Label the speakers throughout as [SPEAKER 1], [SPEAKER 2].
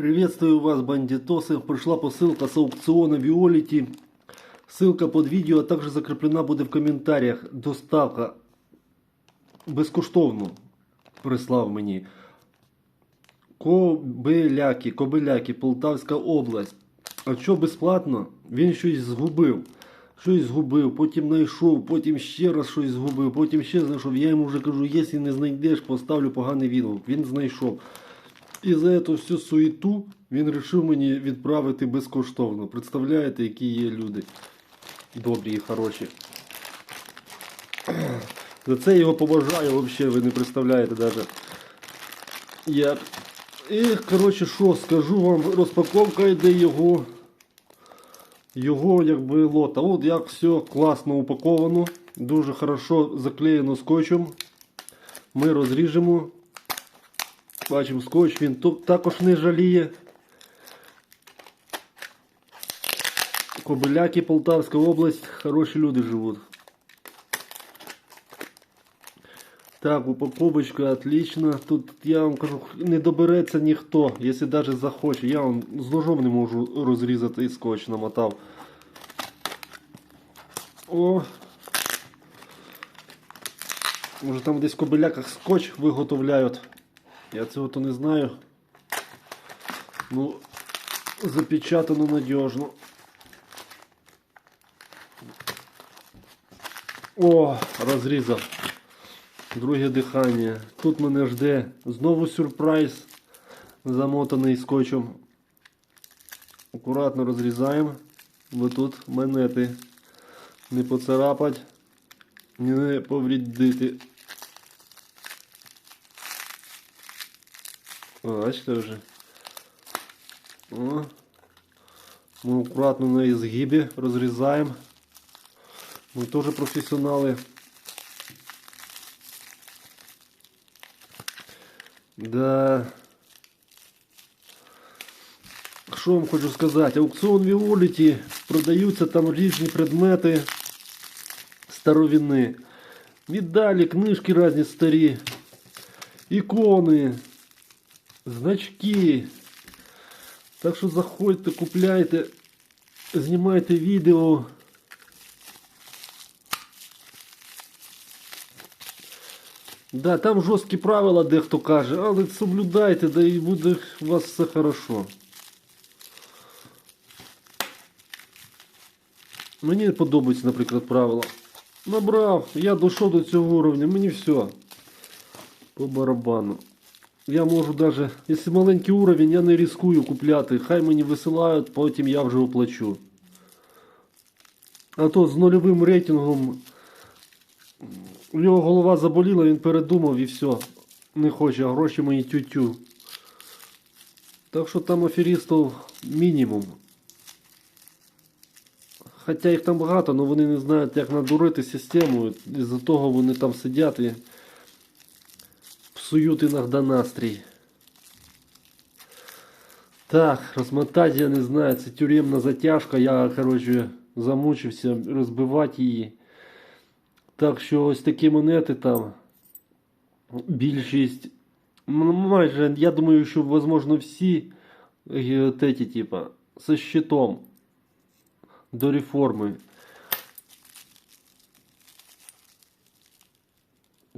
[SPEAKER 1] Приветствую вас, бандитосы. Пришла посылка с аукциона Виолити. Ссылка под видео, а также закреплена буде в коментарях. Доставка безкоштовно прислав мені. Кобиляки, Кобиляки, Полтавська область. А що безплатно? Він щось згубив. Щось згубив, потім знайшов, потім ще раз щось згубив, потім ще знайшов. Я йому вже кажу, якщо не знайдеш, поставлю поганий відгук. Він знайшов. І за цю всю суету він вирішив мені відправити безкоштовно. Представляєте, які є люди добрі і хороші. За це його побажаю взагалі, ви не представляєте навіть. Як. І, коротше, що, скажу вам, розпаковка йде його. Його якби лота. От як все класно упаковано. Дуже хорошо заклеєно скотчем. Ми розріжемо. Бачимо скотч, він тут також не жаліє. Кобиляки, Полтавська область, хороші люди живуть. Так, упаковочка отлично. Тут я вам кажу, не добереться ніхто, якщо навіть захоче. Я вам з ножом не можу розрізати і скотч намотав. О! Може там десь в кобиляках скотч виготовляють. Я цього то не знаю. Ну, запечатано надежно. О, розрізав. Друге дихання. Тут мене жде знову сюрприз, замотаний скотчем. Акуратно розрізаємо, бо тут монети не поцарапать, не повредити. Бачите вже. О. Ми акуратно на ізгибі розрізаємо. Ми теж професіонали. Да. Що вам хочу сказати? Аукціон Віоліті продаються там різні предмети старовини. Медалі, книжки різні старі, ікони, Значки. Так що заходьте, купляйте, знімайте відео. Да, там жорсткі правила, дехто каже, але соблюдайте, да і буде у вас все хорошо. Мені подобаються, наприклад, правила. Набрав, я дійшов до цього уровня, мені все. По барабану. Я можу даже, якщо маленький уровень, я не ризикую купляти. Хай мені висилають, потім я вже оплачу. А то з нульовим рейтингом у його голова заболіла, він передумав і все. Не хоче, гроші мої тютю. Так що там аферістів мінімум. Хоча їх там багато, але вони не знають, як надурити систему. Із-за того вони там сидять і псують іноді настрій. Так, розмотати я не знаю, це тюремна затяжка, я, коротше, замучився розбивати її. Так що ось такі монети там. Більшість. м, Майже, я думаю, що возможно всі е, от эти, типа, со щитом до реформи.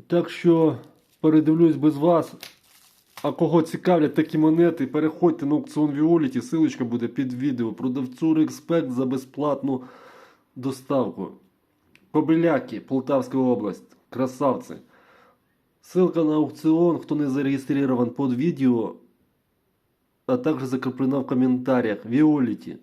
[SPEAKER 1] Так що передивлюсь без вас. А кого цікавлять такі монети, переходьте на аукціон Віоліті, силочка буде під відео. Продавцю Респект за безплатну доставку. Кобиляки, Полтавська область. Красавці. Ссылка на аукцион, хто не зареєстрирован под відео, а також закреплена в коментарях. Віоліті.